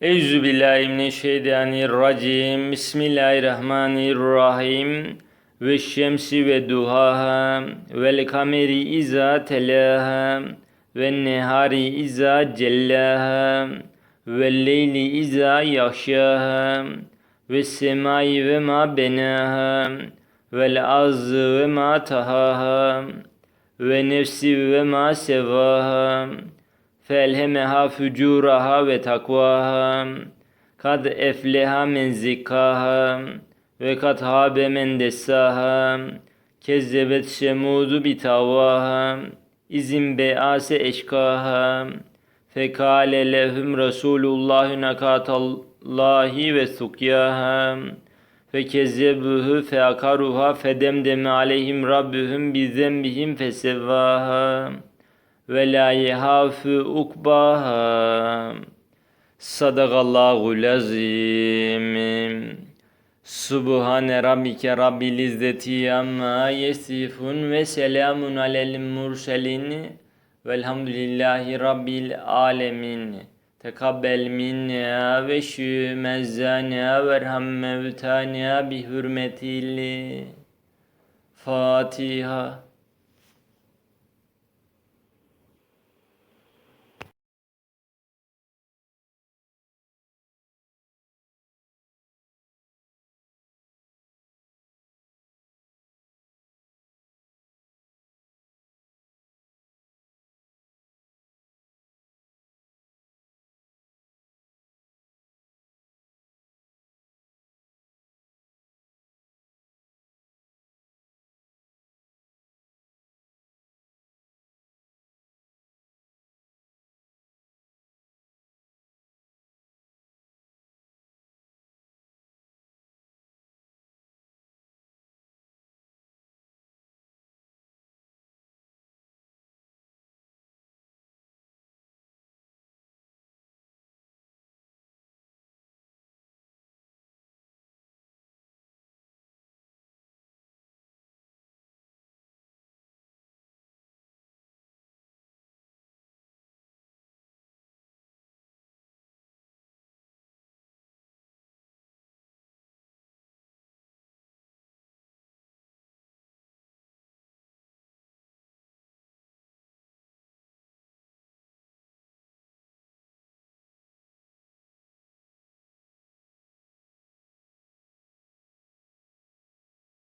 Eûzü billahi mineşşeytanirracim. Bismillahirrahmanirrahim. Ve şemsi ve duhaha. Vel kameri iza telaha. Ve nehari iza cellaha. Ve leyli iza yahşaha ve semai ve ma benaha. Vel azı ve ma tahaha. Ve nefsi ve ma sevaha felhemeha fücuraha ve takvaha kad efleha men zikkaha ve kad habe men dessaha kezzebet şemudu bitavaha izin bease eşkaha fekale lehum Resulullah nakatallahi ve sukyaha fekezzebuhu feakaruha fedemdeme aleyhim rabbuhum bizembihim fesevvaha ve la yehafu ukbaha. Sadakallahul azim. Subhane rabbike rabbil izzeti amma yesifun ve selamun alel murselin. Velhamdülillahi rabbil alemin. Tekabbel minna ve şümezzana verham mevtana bi hürmetil Fatiha